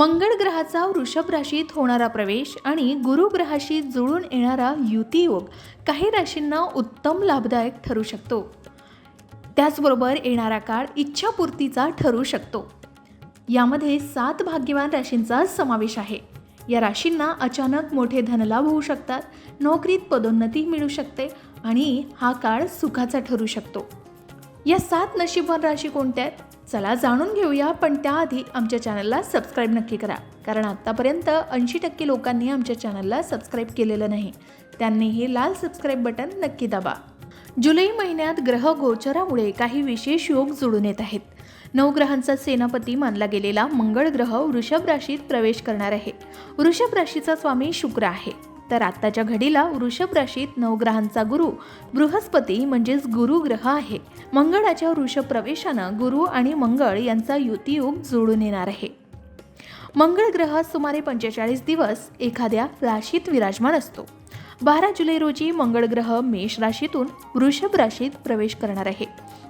मंगळ ग्रहाचा वृषभ राशीत होणारा प्रवेश आणि गुरु ग्रहाशी जुळून येणारा युतीयोग काही राशींना उत्तम लाभदायक ठरू शकतो. त्याचबरोबर येणारा काळ इच्छापूर्तीचा ठरू शकतो. यामध्ये सात भाग्यवान राशींचा समावेश आहे. या राशींना अचानक मोठे धनलाभ होऊ शकतात नोकरीत पदोन्नती मिळू शकते आणि हा काळ सुखाचा ठरू शकतो. या सात नशीबवान राशी कोणत्या आहेत? चला जाणून घेऊया पण त्याआधी आमच्या चॅनलला सबस्क्राईब नक्की करा. कारण आत्तापर्यंत ऐंशी टक्के लोकांनी आमच्या चॅनलला सबस्क्राईब केलेलं नाही. त्यांनी हे लाल सबस्क्राईब बटन नक्की दाबा. जुलै महिन्यात ग्रह गोचरामुळे काही विशेष योग जुळून येत आहेत. नवग्रहांचा सेनापती मानला गेलेला मंगळ ग्रह वृषभ राशीत प्रवेश करणार आहे. वृषभ राशीचा स्वामी शुक्र आहे. तर आत्ताच्या घडीला वृषभ राशीत नवग्रहांचा गुरु बृहस्पती म्हणजेच गुरुग्रह आहे. मंगळाच्या वृषभ प्रवेशानं गुरु आणि मंगळ यांचा युतियोग जुळून येणार आहे. मंगळ ग्रह सुमारे पंचेचाळीस दिवस एखाद्या राशीत विराजमान असतो. बारा जुलै रोजी मंगळ ग्रह मेष राशीतून वृषभ राशीत प्रवेश करणार आहे.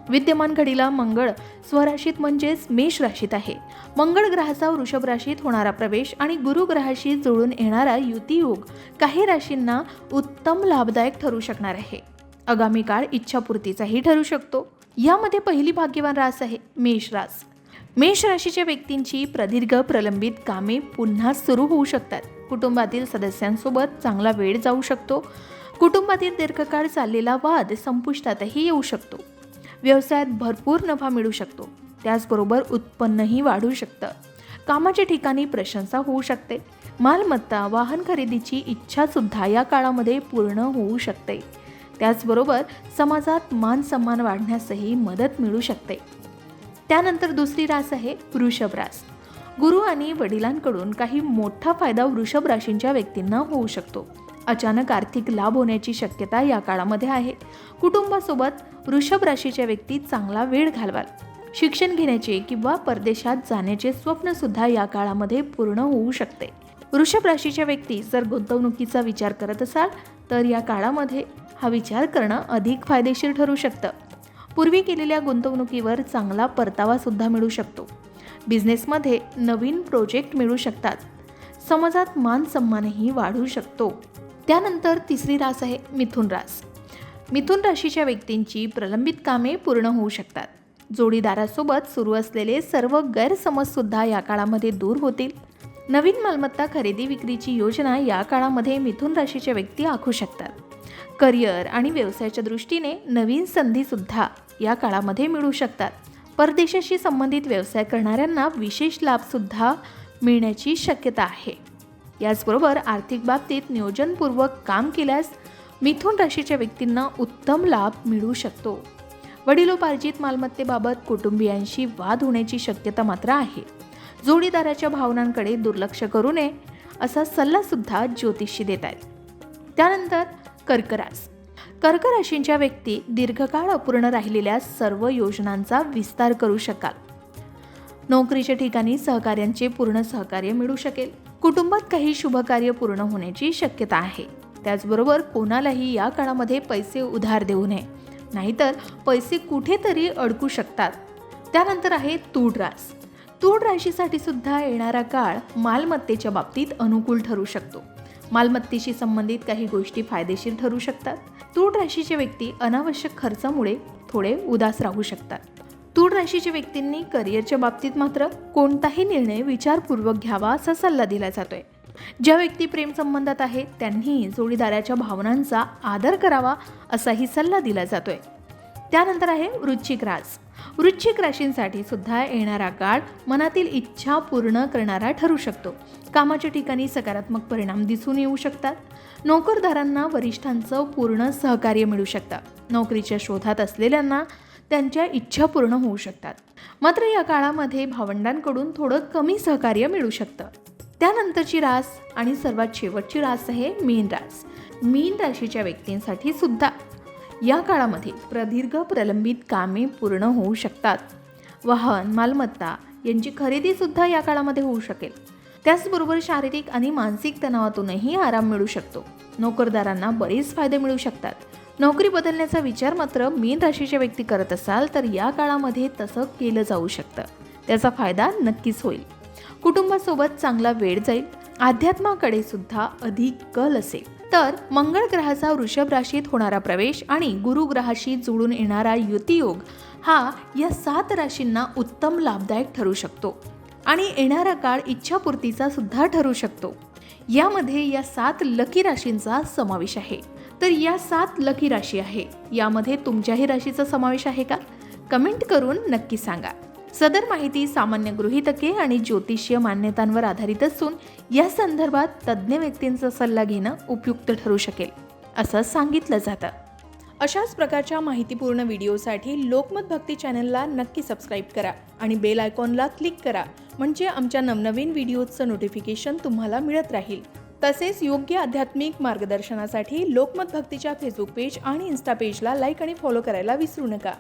विद्यमान घडीला मंगळ स्वराशीत म्हणजेच मेष राशीत आहे. मंगळ ग्रहाचा वृषभ राशीत होणारा प्रवेश आणि गुरु ग्रहाशी जुळून येणारा युतीयोग काही राशींना उत्तम लाभदायक ठरू शकणार आहे. आगामी काळ इच्छापूर्तीचाही ठरू शकतो. यामध्ये पहिली भाग्यवान रास आहे मेष रास. मेष राशीच्या व्यक्तींची प्रदीर्घ प्रलंबित कामे पुन्हा सुरू होऊ शकतात. कुटुंबातील सदस्यांसोबत चांगला वेळ जाऊ शकतो. कुटुंबातील दीर्घकाळ चाललेला वाद संपुष्टातही येऊ शकतो. व्यवसायात भरपूर नफा मिळू शकतो. त्याचबरोबर उत्पन्नही वाढू शकतं. कामाच्या ठिकाणी प्रशंसा होऊ शकते. मालमत्ता वाहन खरेदीची इच्छासुद्धा या काळामध्ये पूर्ण होऊ शकते. त्याचबरोबर समाजात मान सन्मान वाढण्यासही मदत मिळू शकते. त्यानंतर दुसरी रास आहे वृषभ रास. गुरु आणि वडिलांकडून काही मोठा फायदा वृषभ राशींच्या व्यक्तींना होऊ शकतो. अचानक आर्थिक लाभ होण्याची शक्यता या काळामध्ये आहे. कुटुंबासोबत वृषभ राशीच्या व्यक्ती चांगला वेळ घालवाल. शिक्षण घेण्याचे किंवा परदेशात जाण्याचे स्वप्न सुद्धा या काळामध्ये पूर्ण होऊ शकते. वृषभ राशीच्या व्यक्ती जर गुंतवणुकीचा विचार करत असाल तर या काळामध्ये हा विचार करणं अधिक फायदेशीर ठरू शकतं. पूर्वी केलेल्या गुंतवणुकीवर चांगला परतावा सुद्धा मिळू शकतो. बिझनेसमध्ये नवीन प्रोजेक्ट मिळू शकतात. समाजात मान सन्मानही वाढू शकतो. त्यानंतर तिसरी रास आहे मिथुन रास. मिथुन राशीच्या व्यक्तींची प्रलंबित कामे पूर्ण होऊ शकतात. जोडीदारासोबत सुरू असलेले सर्व गैरसमजसुद्धा या काळामध्ये दूर होतील. नवीन मालमत्ता खरेदी विक्रीची योजना या काळामध्ये मिथुन राशीच्या व्यक्ती आखू शकतात. करिअर आणि व्यवसायाच्या दृष्टीने नवीन संधीसुद्धा या काळामध्ये मिळू शकतात. परदेशाशी संबंधित व्यवसाय करणाऱ्यांना विशेष लाभसुद्धा मिळण्याची शक्यता आहे. याचबरोबर आर्थिक बाबतीत नियोजनपूर्वक काम केल्यास मिथुन राशीच्या व्यक्तींना उत्तम लाभ मिळू शकतो. वडिलोपार्जित मालमत्तेबाबत कुटुंबियांशी वाद होण्याची शक्यता मात्र आहे. जोडीदाराच्या भावनांकडे दुर्लक्ष करू नये असा सल्लासुद्धा ज्योतिषी देत आहेत त्यानंतर कर्करास. कर्क राशींच्या व्यक्ती दीर्घकाळ अपूर्ण राहिलेल्या सर्व योजनांचा विस्तार करू शकाल. नोकरीच्या ठिकाणी सहकार्यांचे पूर्ण सहकार्य मिळू शकेल. कुटुंबात काही शुभकार्य पूर्ण होण्याची शक्यता आहे. त्याचबरोबर कोणालाही या काळामध्ये पैसे उधार देऊ नये. नाहीतर पैसे कुठेतरी अडकू शकतात. त्यानंतर आहे तूड रास. तूड राशीसाठी सुद्धा येणारा काळ मालमत्तेच्या बाबतीत अनुकूल ठरू शकतो. मालमत्तेशी संबंधित काही गोष्टी फायदेशीर ठरू शकतात. तूळ राशीचे व्यक्ती अनावश्यक खर्चामुळे थोडे उदास राहू शकतात. तूळ राशीच्या व्यक्तींनी करिअरच्या बाबतीत मात्र कोणताही निर्णय विचारपूर्वक घ्यावा असा सल्ला दिला जातोय. ज्या व्यक्ती प्रेम संबंधात आहेत त्यांनी जोडीदाराच्या भावनांचा आदर करावा असाही सल्ला दिला जातोय. त्यानंतर आहे वृश्चिक रास. वृश्चिक राशींसाठी सुद्धा येणारा काळ मनातील इच्छा पूर्ण करणारा ठरू शकतो. कामाच्या ठिकाणी सकारात्मक परिणाम दिसून येऊ शकतात. नोकरदारांना वरिष्ठांचं पूर्ण सहकार्य मिळू शकतं. नोकरीच्या शोधात असलेल्यांना त्यांच्या इच्छा पूर्ण होऊ शकतात. मात्र या काळामध्ये भावंडांकडून थोडं कमी सहकार्य मिळू शकतं. त्यानंतरची रास आणि सर्वात शेवटची रास आहे मीन रास. मीन राशीच्या व्यक्तींसाठी सुद्धा या काळामध्ये प्रदीर्घ प्रलंबित कामे पूर्ण होऊ शकतात. वाहन मालमत्ता यांची खरेदीसुद्धा या काळामध्ये होऊ शकेल. त्याचबरोबर शारीरिक आणि मानसिक तणावातूनही आराम मिळू शकतो. नोकरदारांना बरेच फायदे मिळू शकतात. नोकरी बदलण्याचा विचार मात्र मीन राशीच्या व्यक्ती करत असाल तर या काळामध्ये तसं केलं जाऊ शकतं. त्याचा फायदा नक्कीच होईल. कुटुंबासोबत चांगला वेळ जाईल. अध्यात्माकडे सुद्धा अधिक कल असेल. तर मंगळ ग्रहाचा वृषभ राशीत होणारा प्रवेश आणि गुरु ग्रहाशी जुळून येणारा युतियोग हा या सात राशींना उत्तम लाभदायक ठरू शकतो. आणि येणारा काळ इच्छापूर्तीचा सुद्धा ठरू शकतो. यामध्ये या सात लकी राशींचा समावेश आहे. तर या सात लकी राशी आहे. यामध्ये तुमच्याही राशीचा समावेश आहे का? कमेंट करून नक्की सांगा. सदर माहिती सामान्य गृहितके आणि ज्योतिषीय मान्यतांवर आधारित असून या संदर्भात तज्ज्ञ व्यक्तींचा सल्ला घेणं उपयुक्त ठरू शकेल असं सांगितलं जातं. अशाच प्रकारच्या माहितीपूर्ण व्हिडिओसाठी लोकमत भक्ती चॅनलला नक्की सबस्क्राईब करा आणि बेल आयकॉनला क्लिक करा म्हणजे आमच्या नवनवीन व्हिडिओजचं नोटिफिकेशन तुम्हाला मिळत राहील. तसेच योग्य आध्यात्मिक मार्गदर्शनासाठी लोकमत भक्तीच्या फेसबुक पेज आणि इन्स्टा पेजला लाईक आणि फॉलो करायला विसरू नका.